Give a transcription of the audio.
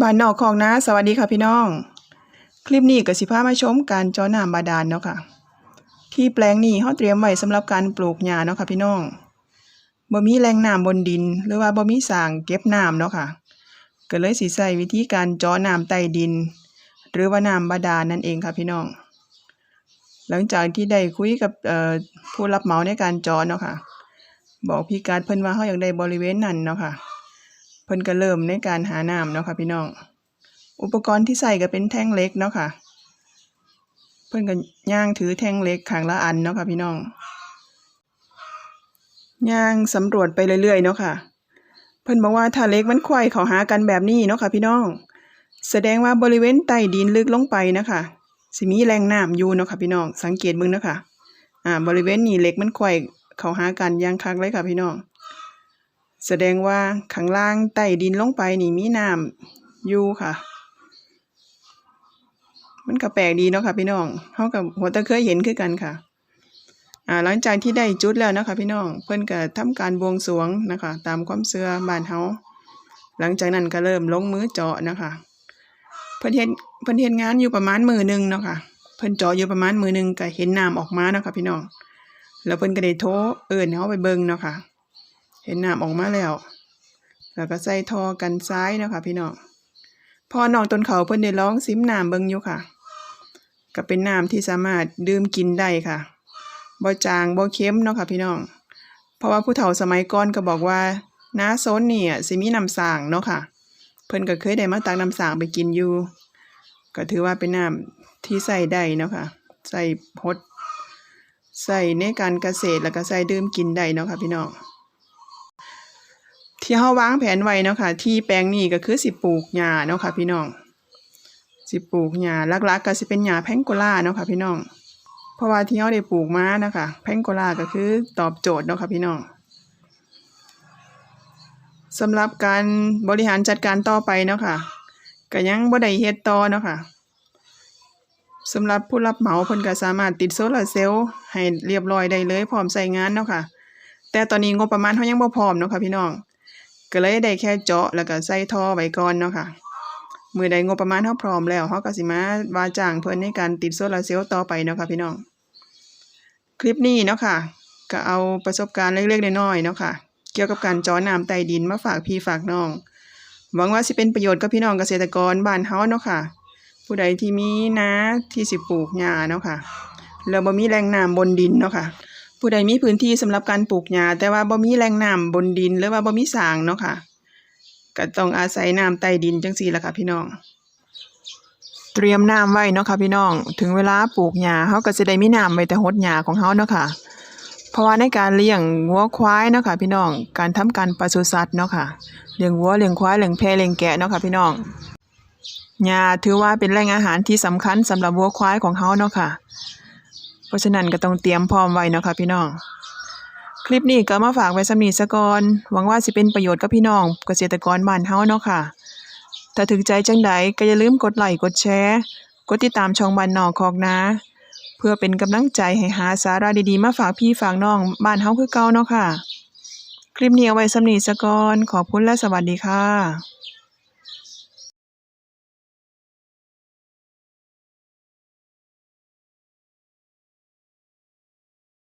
บ้านนอกของนาสวัสดีค่ะพี่น้อง คลิปนี้ก็สิพามาชมการเจาะน้ำบาดาลเนาะค่ะ ที่แปลงนี้เฮาเตรียมไว้สำหรับการปลูกหญ้าเนาะค่ะพี่น้องบ่มีแหล่งน้ำบนดิน หรือว่าบ่มีสางเก็บน้ำเนาะค่ะ ก็เลยสิใช้วิธีการเจาะน้ำใต้ดิน หรือว่าน้ำบาดาลนั่นเองค่ะพี่น้อง หลังจากที่ได้คุยกับผู้รับเหมาในการเจาะเนาะค่ะ บอกพี่กัดเพิ่นว่าเฮาอยากได้บริเวณนั้นเนาะค่ะ เพิ่นก็เริ่มในการหาน้ำเนาะค่ะพี่น้อง อุปกรณ์ที่ใส่ก็เป็นแท่งเล็กเนาะค่ะ เพิ่นก็ย่างถือแท่งเล็กขางละอันเนาะค่ะพี่น้อง ย่างสำรวจไปเรื่อยๆเนาะค่ะ เพิ่นบอกว่าถ้าเล็กมันไขว้เขาหากันแบบนี้เนาะค่ะพี่น้อง แสดงว่าบริเวณใต้ดินลึกลงไปนะคะสิมีแหล่งน้ำอยู่เนาะค่ะพี่น้อง สังเกตเบิ่งเนาะค่ะ อ่า บริเวณนี้เล็กมันไขว้เขาหากันย่างคักเลยค่ะพี่น้อง แสดงว่าข้างล่างใต้ดินลงไปนี่มีน้ำอยู่ค่ะ มันก็แปลกดีเนาะค่ะพี่น้องเฮากับหัวตะเคยเห็นคือกันค่ะอ่าหลังจากที่ได้จุดแล้วนะคะพี่น้องเพิ่อนก็ทำการบวงสรวงนะคะ ตามความเชื่อบ้านเฮาหลังจากนั้นก็เริ่มลงมือเจาะนะคะ เพิ่อนเฮ็ดเพิ่อนเฮ็ดงานอยู่ประมาณมือหนึ่งเนาะค่ะเพิ่อนเจาะอยู่ประมาณมือหนึ่งก็เห็นน้ำออกมาเนาะค่ะพี่น้องแล้วเพิ่อนก็ได้โทรเอิ้นให้เฮาไปเบิ่งเนาะค่ะ เห็นน้ำออกมาแล้ว แล้วก็ใส่ทอกันซ้ายนะคะพี่น้องพอน้องต้นเขาเพิ่นได้ลองซิมน้ำเบิ่งอยู่ค่ะ ก็เป็นน้ำที่สามารถดื่มกินได้ค่ะบ่จางบ่เค็มเนาะค่ะพี่น้อง เพราะว่าผู้เฒ่าสมัยก่อนก็บอกว่าน้าโซนนี่อะสิมีน้ำสางเนาะค่ะ เพิ่นก็เคยได้มาตักน้ำสางไปกินอยู่ ก็ถือว่าเป็นน้ำที่ใส่ได้เนาะค่ะใส่พดใส่ในการเกษตรแล้วก็ใส่ดื่มกินได้เนาะค่ะพี่น้อง ที่เฮาวางแผนไว้เนาะค่ะที่แปลงนี้ก็คือสิปลูกหญ้าเนาะค่ะพี่น้อง สิปลูกหญ้าลักๆก็สิเป็นหญ้าแพงโกล่าเนาะค่ะพี่น้อง เพราะว่าที่เฮาได้ปลูกมานะคะแพงโกล่าก็คือตอบโจทย์เนาะค่ะพี่น้องสำหรับการบริหารจัดการต่อไปเนาะค่ะก็ยังบ่ได้เฮ็ดต่อเนาะค่ะสำหรับผู้รับเหมาเพิ่นก็สามารถติดโซลาร์เซลล์ให้เรียบร้อยได้เลยพร้อมใช้งานเนาะค่ะแต่ตอนนี้งบประมาณเฮายังบ่พร้อมเนาะค่ะพี่น้อง ก็เลยได้แค่เจาะแล้วก็ใส่ท่อไว้ก่อนเนาะค่ะมือใดงบประมาณเฮาพร้อมแล้วเฮาก็สิมาว่าจ้างเพิ่นในการติดโซลาร์เซลล์ต่อไปเนาะค่ะพี่น้อง คลิปนี้เนาะค่ะ ก็เอาประสบการณ์เล็กๆน้อยๆเนาะค่ะ เกี่ยวกับการจาะน้ำใต้ดินมาฝากพี่ฝากน้อง หวังว่าสิเป็นประโยชน์กับพี่น้องเกษตรกรบ้านเฮาเนาะค่ะ ผู้ใดที่มีนาที่สิปลูกหญ้าเนาะค่ะแล้วบ่มีแหล่งน้ำบนดินเนาะค่ะ ผู้ใดมีพื้นที่สำหรับการปลูกหญ้าแต่ว่าบ่มีแหล่งน้ำบนดินหรือว่าบ่มีสางเนาะค่ะก็ต้องอาศัยน้ำใต้ดินจังซี่ล่ะค่ะพี่น้อง เตรียมน้ำไว้เนาะค่ะพี่น้อง ถึงเวลาปลูกหญ้าเฮาก็สิได้มีน้ำไว้แต่หดหญ้าของเฮาเนาะค่ะ เพราะว่าในการเลี้ยงวัวควายเนาะค่ะพี่น้อง การทำการปศุสัตว์เนาะค่ะ เลี้ยงวัวเลี้ยงควายเลี้ยงแพะเลี้ยงแกะเนาะค่ะพี่น้องหญ้าถือว่าเป็นแหล่งอาหารที่สำคัญสำหรับวัวควายของเฮาเนาะค่ะ ราะฉะนั้นก็ต้องเตรียมพร้อมไว้นะคะพี่น้อง คลิปนี้ก็มาฝากไว้สำนีซะก่อนหวังว่าสิเป็นประโยชน์กับพี่น้องเกษตรกรบ้านเฮาเนาะค่ะ ถ้าถึงใจจังใดก็อย่าลืมกดไลค์กดแชร์ กดติดตามช่องบ้านนอกคอกนาเพื่อเป็นกำลังใจให้หาสาระดีๆ มาฝากพี่ฝากน้องบ้านเฮาคือเก่าเนาะค่ะ คลิปนี้เอาไว้สำนีซะก่อนขอบคุณและสวัสดีค่ะ